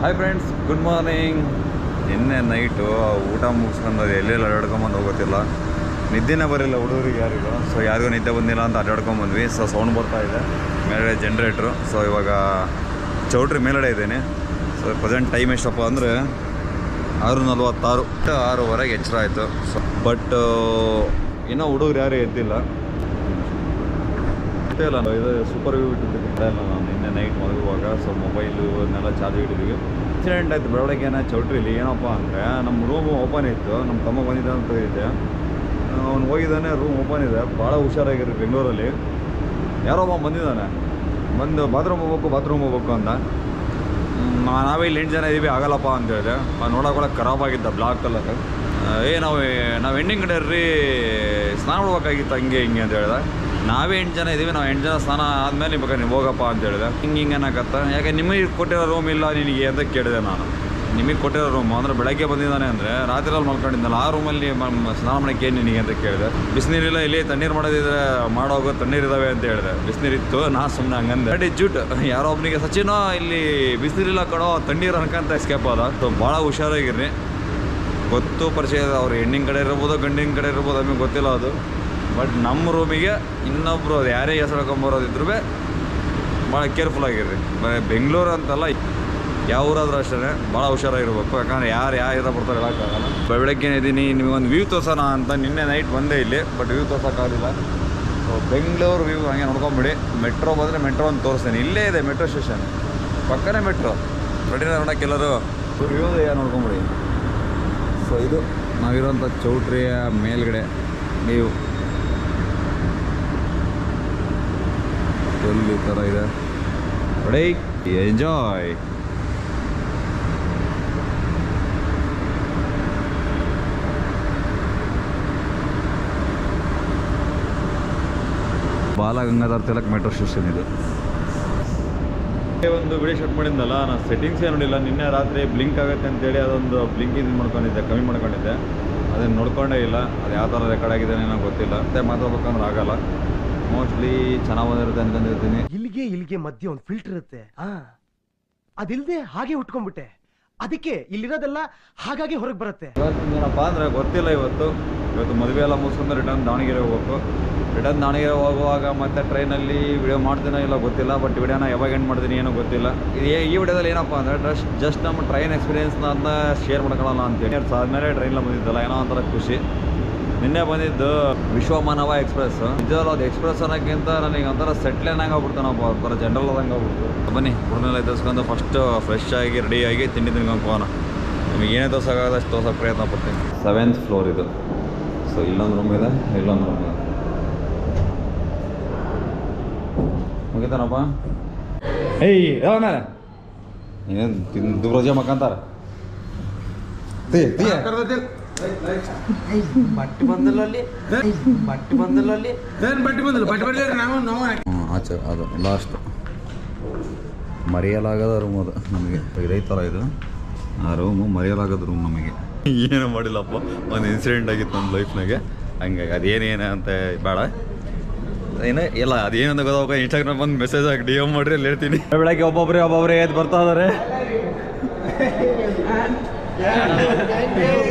Hi friends good morning ನಿನ್ನೆ night ಊಟ ಮುಗಿಸ್ಕೊಂಡು ಎಲ್ಲೆಲ್ಲಿ ಅಡ್ಡಾಡ್ಕೊಂಬಂದು ಹೋಗೋತಿಲ್ಲ ನಿದ್ದೆನೇ ಬರಲಿಲ್ಲ ಹುಡುಗರಿಗೆ ಯಾರಿಗೂ. ಸೊ ಯಾರಿಗೂ ನಿದ್ದೆ ಬಂದಿಲ್ಲ ಅಂತ ಅಡ್ಡಾಡ್ಕೊಂಬಂದ್ವಿ ಸೊ ಸೌಂಡ್ ಬರ್ತಾ ಇದೆ. ಮೇಲ್ಗಡೆ ಜನ್ರೇಟ್ರು ಸೊ ಇವಾಗ ಚೌಟ್ರಿ ಮೇಲ್ಗಡೆ ಇದ್ದೇನೆ. ಸೊ ಪ್ರೆಸೆಂಟ್ ಟೈಮ್ ಎಷ್ಟಪ್ಪ ಅಂದರೆ ಆರು ನಲ್ವತ್ತಾರು ಆರೂವರೆಗೆ ಎಚ್ಚರ ಆಯಿತು. ಸೊ ಬಟ್ ಇನ್ನೂ ಹುಡುಗರು ಯಾರೂ ಎದ್ದಿಲ್ಲ. ಅಷ್ಟೇ ಇಲ್ಲ ನಾವು ಇದು ಸೂಪರ್ ವ್ಯೂ ಇಟ್ಟಿದ್ದೀವಿ ನಾನು ನಿನ್ನೆ ನೈಟ್ ಮಲಗುವಾಗ ಸೊ ಮೊಬೈಲು ಅದನ್ನೆಲ್ಲ ಚಾರ್ಜ್ ಇಟ್ಟಿದ್ದೀವಿ ಇನ್ಸಿಡೆಂಟ್ ಆಯಿತು, ಬೆಳಗ್ಗೆನ ಚೌಟ್ರಿಲಿ. ಏನಪ್ಪ ಅಂದರೆ ನಮ್ಮ ರೂಮು ಓಪನ್ ಇತ್ತು. ನಮ್ಮ ತಮ್ಮ ಬಂದಿದ್ದ ಅಂತ ಇದ್ದೆ ಅವ್ನು ಹೋಗಿದ್ದಾನೆ ರೂಮ್ ಓಪನ್ ಇದೆ. ಭಾಳ ಹುಷಾರಾಗಿರು ಬೆಂಗಳೂರಲ್ಲಿ. ಯಾರೋ ಒಬ್ಬ ಬಂದಿದ್ದಾನೆ. ಬಂದು ಬಾತ್ರೂಮ್ ಹೋಗ್ಬೇಕು ಬಾತ್ರೂಮ್ ಹೋಗ್ಬೇಕು ಅಂತ. ನಾವೇ ಇಲ್ಲಿ ಎಂಟು ಜನ ಇದೀವಿ, ಆಗಲ್ಲಪ್ಪ ಅಂತ ಹೇಳಿದೆ. ನೋಡೋಕೊಳಕ್ಕೆ ಖರಾಬ್ ಆಗಿದ್ದ ಬ್ಲಾಕ್ ಕಲರ್ ಏ, ನಾವು ನಾವು ಎಂಡಿಂಗ್ ಕಡೆ ರೀ ಸ್ನಾನ ಮಾಡ್ಬೇಕಾಗಿತ್ತು ಹಂಗೆ ಹಿಂಗೆ ಅಂತ ಹೇಳಿದೆ. ನಾವೇ ಎಂಟು ಜನ ಇದ್ದೀವಿ, ನಾವು ಎಂಟು ಜನ ಸ್ನಾನ ಆದಮೇಲೆ ನಿಮಗೆ ನೀವು ಹೋಗಪ್ಪ ಅಂತ ಹೇಳಿದೆ. ಹಿಂಗೆ ಹಿಂಗೆ ಅನ್ನಕತ್ತ? ಯಾಕೆ ನಿಮಗೆ ಕೊಟ್ಟಿರೋ ರೂಮ್ ಇಲ್ಲ ನಿನಗೆ ಅಂತ ಕೇಳಿದೆ ನಾನು. ನಿಮಗೆ ಕೊಟ್ಟಿರೋ ರೂಮ್ ಅಂದರೆ ಬೆಳಗ್ಗೆ ಬಂದಿದ್ದಾನೆ ಅಂದರೆ ರಾತ್ರಿಯಲ್ಲಿ ಮಲ್ಕೊಂಡಿದ್ದಲ್ಲ, ಆ ರೂಮಲ್ಲಿ ಸ್ನಾನ ಮಾಡಕ್ಕೆ ಏನು ನಿನಗೆ ಅಂತ ಕೇಳಿದೆ. ಬಿಸಿನೀರಿಲ್ಲ, ಇಲ್ಲಿ ತಣ್ಣೀರು ಮಾಡೋದಿದ್ರೆ ಮಾಡೋಗೋ ತಣ್ಣೀರಿದಾವೆ ಅಂತ ಹೇಳಿದೆ. ಬಿಸಿನೀರಿತ್ತು, ನಾ ಸುಮ್ಮನೆ ಹಂಗಂದೆ. ಅಡಿ ಜೂಟ್, ಯಾರೋ ಒಬ್ಬನಿಗೆ ಸಚಿನೋ, ಇಲ್ಲಿ ಬಿಸಿನೀರಿಲ್ಲ ಕಡೋ ತಣ್ಣೀರು ಅನ್ಕಂತ ಎಸ್ಕೇಪ್ ಆದ. ಸೊ, ಭಾಳ ಹುಷಾರಾಗಿರ್ರಿ. ಗೊತ್ತು ಪರಿಚಯ ಅವ್ರು ಹೆಣ್ಣಿನ ಕಡೆ ಇರ್ಬೋದು, ಗಂಡಿನ ಕಡೆ ಇರ್ಬೋದು, ನಮಗೆ ಗೊತ್ತಿಲ್ಲ ಅದು. ಬಟ್ ನಮ್ಮ ರೂಮಿಗೆ ಇನ್ನೊಬ್ರು ಅದು ಯಾರೇ ಹೆಸರು ಹಾಕೊಂಬರೋದಿದ್ರು ಭಾಳ ಕೇರ್ಫುಲ್ ಆಗಿರ್ರಿ. ಬರೀ ಬೆಂಗಳೂರು ಅಂತಲ್ಲ ಯಾವ ಊರಾದ್ರೂ ಅಷ್ಟೇ ಭಾಳ ಹುಷಾರಾಗಿರ್ಬೇಕು. ಯಾಕಂದ್ರೆ ಯಾರು ಯಾರು ಇರೋ ಬರ್ತಾರೆ ಹೇಳೋಕ್ಕಾಗಲ್ಲ ಬೆಳಗ್ಗೆ ಇದ್ದೀನಿ ನಿಮಗೊಂದು ವ್ಯೂ ತೋರ್ಸೋಣ ಅಂತ ನಿನ್ನೆ ನೈಟ್ ಬಂದೆ ಇಲ್ಲಿ ಬಟ್ ವ್ಯೂ ತೋರ್ಸೋಕ್ಕಾಗಲಿಲ್ಲ ಸೊ ಬೆಂಗಳೂರು ವ್ಯೂ ಹಾಗೆ ನೋಡ್ಕೊಂಬಿಡಿ. ಮೆಟ್ರೋ ಬಂದರೆ ಮೆಟ್ರೋ ಅಂತ ತೋರಿಸ್ತೇನೆ. ಇಲ್ಲೇ ಇದೆ ಮೆಟ್ರೋ ಸ್ಟೇಷನ್ ಪಕ್ಕನೇ ಮೆಟ್ರೋ ಬಟ್ ನೋಡೋಕೆ ಎಲ್ಲರೂ ವ್ಯೂ ಏನು ನೋಡ್ಕೊಂಬಿಡಿ. ಸೊ ಇದು ನಾವಿರೋಂಥ ಚೌಟ್ರಿಯ ಮೇಲ್ಗಡೆ. ನೀವು ಫುಲ್ ಈ ಥರ ಇದೆ? Ready enjoy Balagangadhar Tilak metro station ಇದು ಒಂದು ವಿಡಿಯೋ ಶೂಟ್ ಮಾಡಿದ್ನಲ್ಲ ನಾನು ಸೆಟ್ಟಿಂಗ್ಸ್ ಏನು ನೋಡಿಲ್ಲ. ನಿನ್ನೆ ರಾತ್ರಿ ಬ್ಲಿಂಕ್ ಆಗುತ್ತೆ ಅಂತೇಳಿ ಅದೊಂದು ಬ್ಲಿಂಕ್ ಇದು ಮಾಡ್ಕೊಂಡಿದ್ದೆ, ಕಮ್ಮಿ ಮಾಡ್ಕೊಂಡಿದ್ದೆ. ಅದನ್ನು ನೋಡ್ಕೊಂಡೇ ಇಲ್ಲ. ಅದು ಯಾವ ಥರ ರೆಕಾರ್ಡ್ ಆಗಿದೆ ಏನೋ ಗೊತ್ತಿಲ್ಲ. ಮತ್ತೆ ಮಾತಾಡ್ಬೇಕಂದ್ರೆ ಆಗಲ್ಲ. ಮೋಸ್ಟ್ಲಿ ಚೆನ್ನಾಗಿ ಬಂದಿರುತ್ತೆ ಅನ್ಕೊಂಡಿರ್ತೀನಿ ಇಲ್ಲಿಗೆ ಇಲ್ಲಿಗೆ ಮಧ್ಯೆ ಒಂದು ಫಿಲ್ಟರ್ ಇರುತ್ತೆ. ಆ ಅದಿಲ್ದೆ ಹಾಗೆ ಉಟ್ಕೊಂಡ್ಬಿಟ್ಟೆ. ಅದಕ್ಕೆ ಇಲ್ಲಿರೋದೆಲ್ಲ ಹಾಗಾಗಿ ಹೊರಗೆ ಬರುತ್ತೆ. ಇವತ್ತು ಏನಪ್ಪ ಅಂದರೆ ಗೊತ್ತಿಲ್ಲ ಇವತ್ತು. ಇವತ್ತು ಮದುವೆ ಎಲ್ಲ ಮುಗಿಸ್ಕೊಂಡು ರಿಟರ್ನ್ ದಾವಣಗೆರೆ ಹೋಗ್ಬೇಕು. ರಿಟರ್ನ್ ದಾವಣಗೆರೆ ಹೋಗುವಾಗ ಮತ್ತೆ ಟ್ರೈನಲ್ಲಿ ವಿಡಿಯೋ ಮಾಡ್ತೀನೋ ಇಲ್ಲ ಗೊತ್ತಿಲ್ಲ ಬಟ್ ವಿಡಿಯೋನ ಯಾವಾಗ ಎಂಡ್ ಮಾಡ್ತೀನಿ ಏನೋ ಗೊತ್ತಿಲ್ಲ. ಇದು ಈ ವಿಡಿಯೋದಲ್ಲಿ ಏನಪ್ಪ ಅಂದರೆ ಜಸ್ಟ್ ಜಸ್ಟ್ ನಮ್ಮ ಟ್ರೈನ್ ಎಕ್ಸ್ಪೀರಿಯನ್ಸ್ನ ಅದನ್ನ ಶೇರ್ ಮಾಡ್ಕೊಳ್ಳೋಣ ಅಂತ ಹೇಳಿ. ಸಾವಿರ ಟ್ರೈನ್ ಟ್ರೈನಲ್ಲಿ ಬಂದಿದ್ದಲ್ಲ ಏನೋ ಒಂಥರ ಖುಷಿ. ನಿನ್ನೆ ಬಂದಿದ್ದು ವಿಶ್ವಮಾನವ ಎಕ್ಸ್ಪ್ರೆಸ್. ನಿಜವಲ್ಲ ಅದು ಎಕ್ಸ್ಪ್ರೆಸ್ ಅನ್ನೋಕ್ಕಿಂತ ನನಗೆ ಒಂಥರ ಸೆಟ್ಲೇನಾಗ ಆಗ್ಬಿಡ್ತಾನಪ್ಪ ಒಂಥರ ಜನರಲ್ ಆದಂಗೆ ಆಗ್ಬಿಡ್ತು. ಬನ್ನಿ ಹುಡುಗನೆಲ್ಲ ಎದುರಿಸ್ಕೊಂಡು ಫಸ್ಟ್ ಫ್ರೆಶ್ ಆಗಿ ರೆಡಿಯಾಗಿ ತಿಂಡಿ ತಿನ್ಕೊಂಡು ಹೋಗೋಣ. ನಿಮಗೆ ಏನೇ ತೋರ್ಸೋಕ್ಕಾಗದ ಅಷ್ಟು ತೋರ್ಸೋಕೆ ಪ್ರಯತ್ನ ಪಡ್ತೀನಿ. ಸೆವೆಂತ್ ಫ್ಲೋರ್ ಇದು. ಸೊ ಇಲ್ಲೊಂದು ರೂಮ್ ಇದೆ ಇಲ್ಲೊಂದು ರೂಮ್ ಇದೆ. ಮುಗಿತಾನಪ್ಪ? ಏಯ್ ಯಾವ ಏನು ಏನೇನು ತಿಂದು ರೋಜೆ ಮಕ್ಕಂತಾರೆ ಬಟ್ಟೆ ಬಂದಲ್ಲ ಅಲ್ಲಿ. ಬಟ್ಟೆ ಬಂದಲ್ಲ ಅಲ್ಲಿ. ಏನ್ ಬಟ್ಟೆ ಬಂದಿಲ್ಲ. ಬಟ್ಟೆ ಬರ್ಲಿಲ್ಲ ನಾವು ನಾವು ಹ್ಮ್, ಆಚೆ ಅದು ಲಾಸ್ಟ್ ಮರೆಯಲಾಗದ ರೂಮ್ ಅದು ನಮಗೆ. ಇದೈತಲ್ಲ ಇದು. ಆ ರೂಮು ಮರೆಯಲಾಗದ ರೂಮ್ ನಮಗೆ. ಏನು ಮಾಡಿಲ್ಲಪ್ಪ. ಒಂದು ಇನ್ಸಿಡೆಂಟ್ ಆಗಿತ್ತು ನಮ್ಮ ಲೈಫ್ನಾಗೆ ಹಂಗಾಗಿ ಅದೇನೇನು ಅಂತ ಬೇಡ. ಏನು ಇಲ್ಲ ಅದೇನಂತ ಗೊತ್ತಾಗ ಇನ್ಸ್ಟಾಗ್ರಾಮ್ ಬಂದು ಮೆಸೇಜ್ ಹಾಕಿ ಡಿ ಎಂ ಮಾಡ್ರಿ ಅಲ್ಲಿ ಹೇಳ್ತೀನಿ. ಬೆಳಗ್ಗೆ ಒಬ್ಬೊಬ್ಬರೇ ಒಬ್ಬೊಬ್ಬರೇ ಎದ್ದು ಬರ್ತಾ ಇದಾರೆ.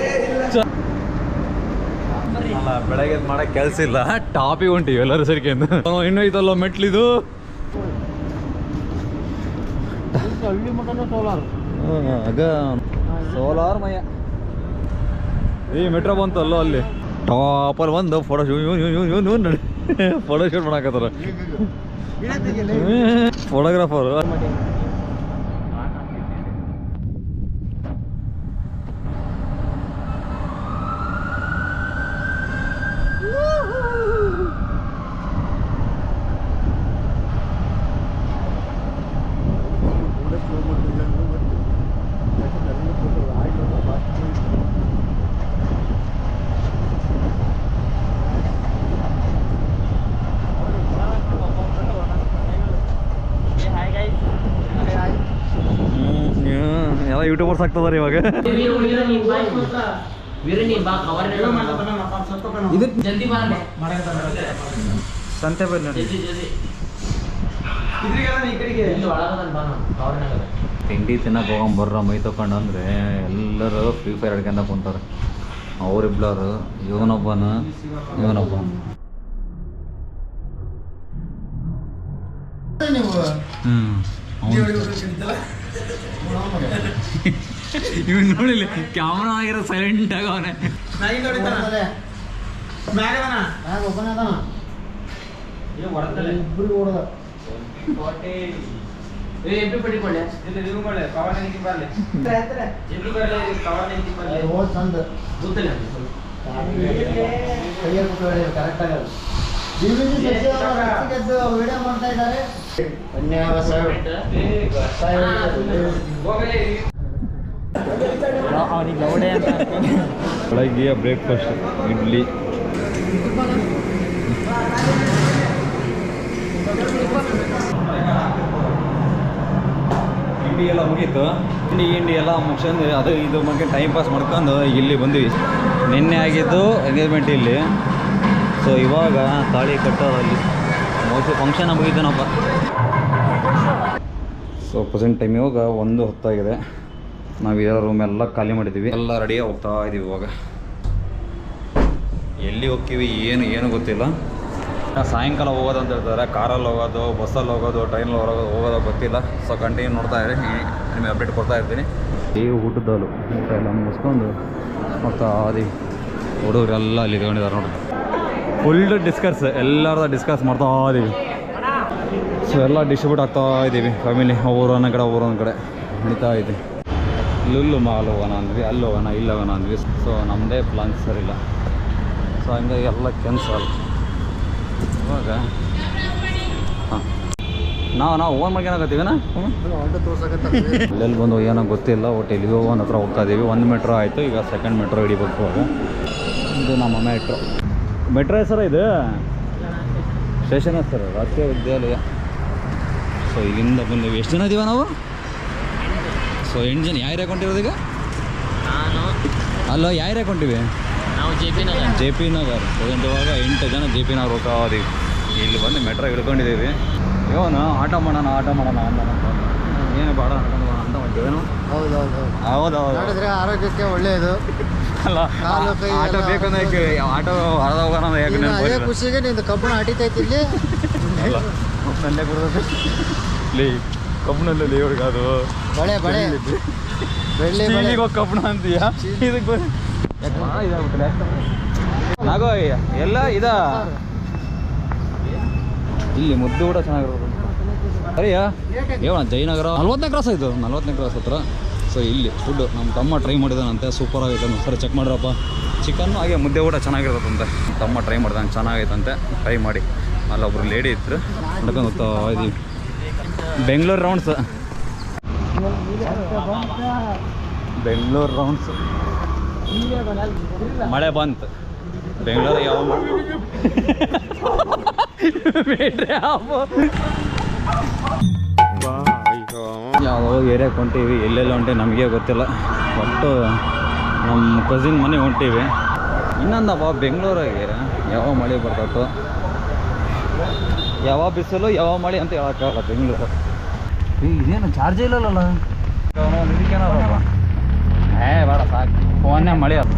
ಬೆಳಗ್ಗೆ ಮಾಡಕ್ ಮಾಡಕ್ಕೆ ಕೆಲಸ ಇಲ್ಲ. ಟಾಪಿ ಹೊಂಟಿವಿ ಎಲ್ಲರೂ ಸೇರ್ಕೊಂಡು ಇನ್ನೂ ಇದಲ್ಲ ಮೆಟ್ಲಿದು? ಆಗ ಸೋಲಾರ್ ಮಯ. ಈ ಮೆಟ್ರೋ ಬಂತಲ್ಲ ಅಲ್ಲಿ? ಟಾಪಲ್ಲಿ ಒಂದು ಫೋಟೋ ಶೂಟ್ ಫೋಟೋ ಶೂಟ್ ಮಾಡಕತ್ತಾರ. ಫೋಟೋಗ್ರಾಫರ್. ಯೂಟ್ಯೂಬರ್ಸ್ ಆಗ್ತದಾರೆ ಇವಾಗ. ಸಂತೆ ಬರ್ ನೋಡಿ. ತಿಂಡಿ ತಿನ್ನಕ್ಕೆ ಹೋಗಂಬರ್ರ ಮೈ ತಕೊಂಡು ಅಂದರೆ ಎಲ್ಲರೂ ಫ್ರೀ ಫೈರ್ ಅಡ್ಕೊಂಡ ಕುಂತಾರೆ. ಅವರಿಬ್ಲರು ಇವನೊಬ್ಬನ ಇವನೊಬ್ಬ ಹ್ಞೂ ಇವ್ ನೋಡಿಲ್ಲ ಕ್ಯಾಮ್ರಾ ಆಗಿರೋ ಸೈಲೆಂಟ್ ಆಗ ಅವನೇ. ಏ ವಿಡಿಯೋ ಮಾಡ್ತಾ ಗೊತ್ತಿಲ್ಲ ಬೆಳಗ್ಗೆ ಬ್ರೇಕ್ಫಾಸ್ಟ್, ಇಡ್ಲಿ. ಇಂಡಿ ಎಲ್ಲ ಮುಗೀತು. ಇಂಡಿ ಇಂಡಿ ಎಲ್ಲ ಮುಗಿಸ್ಕೊಂಡು ಅದು ಇದು ಬಗ್ಗೆ ಟೈಮ್ ಪಾಸ್ ಮಾಡ್ಕೊಂಡು ಇಲ್ಲಿ ಬಂದ್ವಿ. ನಿನ್ನೆ ಆಗಿದ್ದು ಎಂಗೇಜ್ಮೆಂಟ್ ಇಲ್ಲಿ. ಸೊ ಇವಾಗ ತಾಳಿ ಕಟ್ಟೋದು ಅಲ್ಲಿ ಮೋಸ್ಟ್ಲಿ ಫಂಕ್ಷನ್ ಮುಗೀತೇನಪ್ಪ ಸೊ ಪ್ರೆಸೆಂಟ್ ಟೈಮ್ ಇವಾಗ ಒಂದು ಹೊತ್ತಾಗಿದೆ. ನಾವು ಇರೋ ರೂಮ್ ಎಲ್ಲ ಖಾಲಿ ಮಾಡಿದ್ದೀವಿ ಎಲ್ಲ ರೆಡಿಯಾಗಿ ಹೋಗ್ತಾ ಇದ್ದೀವಿ ಇವಾಗ. ಎಲ್ಲಿ ಹೋಗ್ತೀವಿ ಏನು ಏನು ಗೊತ್ತಿಲ್ಲ. ಸಾಯಂಕಾಲ ಹೋಗೋದು ಅಂತ ಹೇಳ್ತಾರೆ. ಕಾರಲ್ಲಿ ಹೋಗೋದು ಬಸ್ಸಲ್ಲಿ ಹೋಗೋದು ಟ್ರೈನಲ್ಲಿ ಹೋಗೋದು ಹೋಗೋದು ಗೊತ್ತಿಲ್ಲ. ಸೊ ಕಂಟಿನ್ಯೂ ನೋಡ್ತಾ ಇರಿ. ನಿಮಗೆ ಅಪ್ಡೇಟ್ ಕೊಡ್ತಾ ಇರ್ತೀನಿ. ಈ ಊಟದಲ್ಲೂ ಊಟ ಎಲ್ಲ ಮುಗಿಸ್ಕೊಂಡು ಮತ್ತು ಆದಿ ಹುಡುಗರೆಲ್ಲ ಅಲ್ಲಿ ತಗೊಂಡಿದ್ದಾರೆ ನೋಡಿ ಫುಲ್ ಡಿಸ್ಕಸ್ ಎಲ್ಲರದ ಡಿಸ್ಕಸ್ ಮಾಡ್ತಾ ಇದ್ದೀವಿ ಸೊ ಎಲ್ಲ ಡಿಸ್ಟ್ರಿಬ್ಯೂಟ್ ಆಗ್ತಾ ಇದ್ದೀವಿ ಫ್ಯಾಮಿಲಿ ಒಬ್ಬರೊಂದು ಕಡೆ ಒಬ್ಬರೊಂದು ಕಡೆ ನಡೀತಾ ಇದೆ. ಇಲ್ಲುಲ್ಲು ಮಾಲ್ ಹೋಗೋಣ ಅಂದ್ವಿ ಅಲ್ಲಿ ಹೋಗೋಣ ಇಲ್ಲಿ ಹೋಗೋಣ ಅಂದ್ವಿ ಸೊ ನಮ್ಮದೇ ಪ್ಲಾನ್ ಸರಿಲ್ಲ ಸೊ ಹಂಗಾಗಿ ಎಲ್ಲ ಕ್ಯಾನ್ಸಲ್ ಇವಾಗ, ಹಾಂ. ನಾವು ನಾವು ಓನ್ ಮಾಡ್ಕೊಳಕತ್ತೀವಿನಾ ಎಲ್ಲೆಲ್ಲಿ ಬಂದು ಏನೋ ಗೊತ್ತಿಲ್ಲ ಒಟ್ಟು ಎಲ್ಲಿಗೆ ಹೋಗೋನ್ ಹತ್ರ ಹೋಗ್ತಾ ಇದ್ದೀವಿ ಒಂದು ಮೆಟ್ರೋ ಆಯಿತು, ಈಗ ಸೆಕೆಂಡ್ ಮೆಟ್ರೋ ಹಿಡಿಬೇಕು. ಅದು ಇದು ನಮ್ಮ ಮೆಟ್ರೋ ಮೆಟ್ರೋ ಹೆಸರ ಇದು? ಸ್ಟೇಷನ್ ಸರ್ ರಾಷ್ಟ್ರೀಯ ವಿದ್ಯಾಲಯ. ಸೊ ಇಲ್ಲಿಂದ ಬಂದೀವಿ ಎಷ್ಟು ಜನ ಇದೀವ ನಾವು? ಸೊ ಎಂಟು ಜನ. ಯಾರು ಹಾಕೊಂಡಿರೋದು ಈಗ? ನಾನು. ಅಲ್ಲ ಯಾರು ಹಾಕೊಂಡಿವಿ ನಾವು J P Nagar. J P Nagar. Present ಇವಾಗ ಎಂಟು ಜನ ಜೆ ಪಿ ನಗರ್ ಹೋಗಿ ಇಲ್ಲಿ ಬಂದು ಮೆಟ್ರೋ ಹಿಡ್ಕೊಂಡಿದ್ದೀವಿ. ಇವನು ಆಟ ಮಾಡೋಣ ಆಟ ಮಾಡೋಣ ಅಂತ. ಏನು ಬೇಡ ಅಂತ ಮಾಡ್ತೀವೇನು ಹೌದೌದು. ಹೌದು ಹೌದು ಹೌದು ಆರೋಗ್ಯಕ್ಕೆ ಒಳ್ಳೆಯದು. ಅಲ್ಲ ಆಟೋ ಬೇಕು ಅಂದ್ರೆ ಆಟೋ ಹೊರದ ಹೋಗೋಣ ಅದೇ ಖುಷಿಗೆ ನಿಂದು ಕಬ್ಬಣ ಅಟಿತೈತಿ ಇಲ್ಲಿ? ಕೊಡ್ಬೇಕು ಲೇ ಕಬ್ಬನಲ್ಲಿ ಇವ್ರಿಗೆ ಅದು. ಬಳೆ ಬಳೆ. ಬೆಳ್ಳಿ ಬೆಳ್ಳಿಗೆ ಹೋಗಿ ಕಬ್ಬಣ ಅಂತೀಯ? ಇದಕ್ಕೆ ನಾಗೋ ಎಲ್ಲ ಇದ? ಇಲ್ಲಿ ಮುದ್ದು ಕೂಡ ಚೆನ್ನಾಗಿರೋದು. ಸರಿಯಾ? ಹೇಳೋಣ ಜಯನಗರ ನಲ್ವತ್ತನೇ ಕ್ರಾಸ್ ಆಯ್ತು ನಲ್ವತ್ತನೇ ಕ್ರಾಸ್ ಹತ್ರ. ಸೊ ಇಲ್ಲಿ ಫುಡ್ ನಮ್ಮ ತಮ್ಮ ಟ್ರೈ ಮಾಡಿದಾನಂತೆ. ಸೂಪರ್ ಆಗೈತೆ ಸರಿ ಚೆಕ್ ಮಾಡ್ರಪ್ಪ. ಚಿಕನ್ನು ಹಾಗೆ ಮುದ್ದೆ ಕೂಡ ಚೆನ್ನಾಗಿರುತ್ತಂತೆ. ನಮ್ಮ ತಮ್ಮ ಟ್ರೈ ಮಾಡಿದಂಗೆ ಚೆನ್ನಾಗೈತಂತೆ. ಟ್ರೈ ಮಾಡಿ. ಅಲ್ಲೊಬ್ರು ಲೇಡಿ ಇದ್ರು. ನೋಡ್ಕೊಂಡು ಇದು ಬೆಂಗಳೂರು ರೌಂಡ್ಸ್ ಬೆಂಗಳೂರು ರೌಂಡ್ಸ್ ಮಳೆ ಬಂತು. ಬೆಂಗಳೂರು ಯಾವ ಬೇಡ್ರೆ ಹಾವು. ಯಾವುದೋ ಏರಿಯಾಗೆ ಹೊಂಟೀವಿ ಎಲ್ಲೆಲ್ಲ ಹೊಂಟೀವಿ ನಮಗೆ ಗೊತ್ತಿಲ್ಲ. ಒಟ್ಟು ನಮ್ಮ ಕಸಿನ್ ಮನೆ ಹೊಂಟೀವಿ ಇನ್ನೊಂದಪ್ಪ ಬೆಂಗಳೂರಾಗೆ ಯಾವ ಮಳೆ ಬರ್ತೈತೋ ಯಾವ ಬಿಸಿಲು ಯಾವ ಮಳೆ ಅಂತ ಹೇಳೋಕ್ಕಾಗಲ್ಲ ಬೆಂಗಳೂರು. ಇದೇನು ಚಾರ್ಜ್ ಇಲ್ಲಲ್ಲ ಏ ಬೇಡ ಸಾಕು. ಫೋನ್ನೇ ಮಳೆ ಅದು.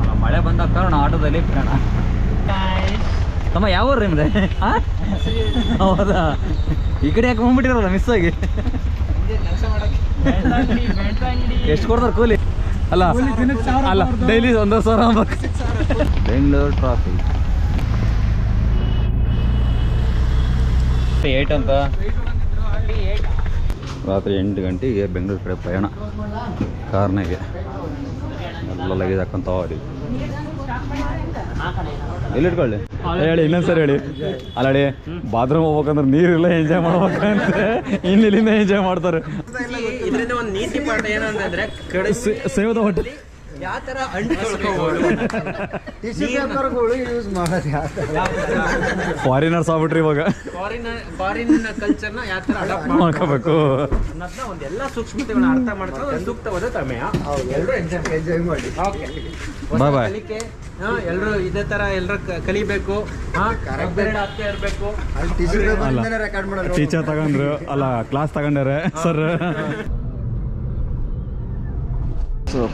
ಅಲ್ಲ, ಮಳೆ ಬಂದ ಕಾರಣ ಆಟೋದಲ್ಲಿ ಕಾಣ ತಮ್ಮ ಯಾವ ಊರು ನಿಮ್ದೆ? ಆ? ಹೌದಾ? ಈ ಕಡೆ ಯಾಕೆ ಬಂದ್ಬಿಟ್ಟಿರಲ್ಲ ಮಿಸ್ ಆಗಿ? ಎಷ್ಟು ಕೊಡ್ತಾರೆ ಕೂಲಿ? ಅಲ್ಲ ಅಲ್ಲ ಡೈಲಿ ಒಂದು ಸಾವಿರ ಬೆಂಗಳೂರು ಟ್ರಾಫಿಕ್ ಏಟ್ ಅಂತ. ರಾತ್ರಿ ಎಂಟು ಗಂಟೆಗೆ ಬೆಂಗಳೂರು ಕಡೆ ಪ್ರಯಾಣ. ಕಾರ್ನಾಗೆ. ಎಲ್ಲ ಲಗೇಜ್ ಹಾಕೊಂತ ಇಟ್ಕೊಳ್ಳಿ ಹೇಳಿ ಇನ್ನೊಂದ್ಸರಿ ಹೇಳಿ. ಅಲ್ಲ ಹೇಳಿ ಬಾತ್ರೂಮ್ ಹೋಗ್ಬೇಕಂದ್ರೆ ನೀರಿಲ್ಲ ಎಂಜಾಯ್ ಮಾಡ್ಬೇಕಂತ. ಇನ್ನು ಇಲ್ಲಿಂದ ಎಂಜಾಯ್ ಮಾಡ್ತಾರೆ. ಇದರಿಂದ ಒಂದು ನೀತಿ ಪಾಠ ಏನಂತಂದ್ರೆ ಸೇ- ಸೇವದ ಹೊಟ್ಟೆ ಯಾವ ತರ ಅಂಟಿಸ್ಕೋಬಹುದು ಟಿಶ್ಯೂ ಪೇಪರ್ಗಳು ಯೂಸ್ ಮಾಡೋದು ಯಾವ ಥರ ಫಾರಿನರ್ಸ್ ಆಗ್ಬಿಟ್ರಿ ಇವಾಗ. ಫಾರಿನ್ ಫಾರಿನ್ ಕಲ್ಚರ್ನ ಯಾವ ತರ ಅಡಾಪ್ಟ್ ಮಾಡ್ಕೋಬೇಕು. ಅನ್ನೋದನ್ನ ಒಂದೆಲ್ಲ ಸೂಕ್ಷ್ಮತೆಗಳನ್ನ ಅರ್ಥ ಮಾಡ್ಕೊಂಡು ಸೂಕ್ತವಾದ ಸಮಯ. ಎಲ್ಲರೂ ಎಂಜಾಯ್ ಎಂಜಾಯ್ ಮಾಡಿ. ಓಕೆ. ಕಲಿಕೆ ಎಲ್ಲರೂ ಇದೇ ತರ ಎಲ್ಲರೂ ಕಲಿಬೇಕು ಆಗ್ತಾ ಇರಬೇಕು. ಟೀಚರ್ ತಗೊಂಡ್ರು ಅಲ್ಲ ಕ್ಲಾಸ್ ತಗೊಂಡಾರೆ ಸರ್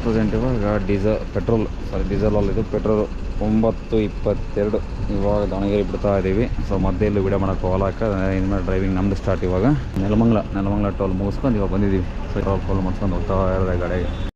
ಪ್ರೆಸೆಂಟ್ ಇವಾಗ ಡೀಸೆಲ್ ಪೆಟ್ರೋಲ್ ಸಾರಿ ಡೀಸೆಲ್ ಅಲ್ಲಿ ಇದು ಪೆಟ್ರೋಲ್ ಒಂಬತ್ತು ಇಪ್ಪತ್ತೆರಡು ಇವಾಗ ದಾವಣಗೆರೆ ಬಿಡ್ತಾ ಇದ್ದೀವಿ ಸೊ ಮಧ್ಯೆಲ್ಲೂ ವಿಡಿಯೋ ಮಾಡೋಕೆ ಹೋಗಲಾಕ ಇನ್ಮೇಲೆ ಡ್ರೈವಿಂಗ್ ನಮ್ದು ಸ್ಟಾರ್ಟ್ ಇವಾಗ. ನೆಲಮಂಗ್ಲ, ನೆಲಮಂಗಲ ಟೋಲ್ ಮುಗಿಸ್ಕೊಂಡು ಇವಾಗ ಬಂದಿದ್ದೀವಿ ಸೊ ಟೋಲ್ ಫೋಲ್ ಮಾಡ್ಸ್ಕೊಂಡು ಹೋಗ್ತಾ ಇರೋದೇ ಗಾಡಿಗೆ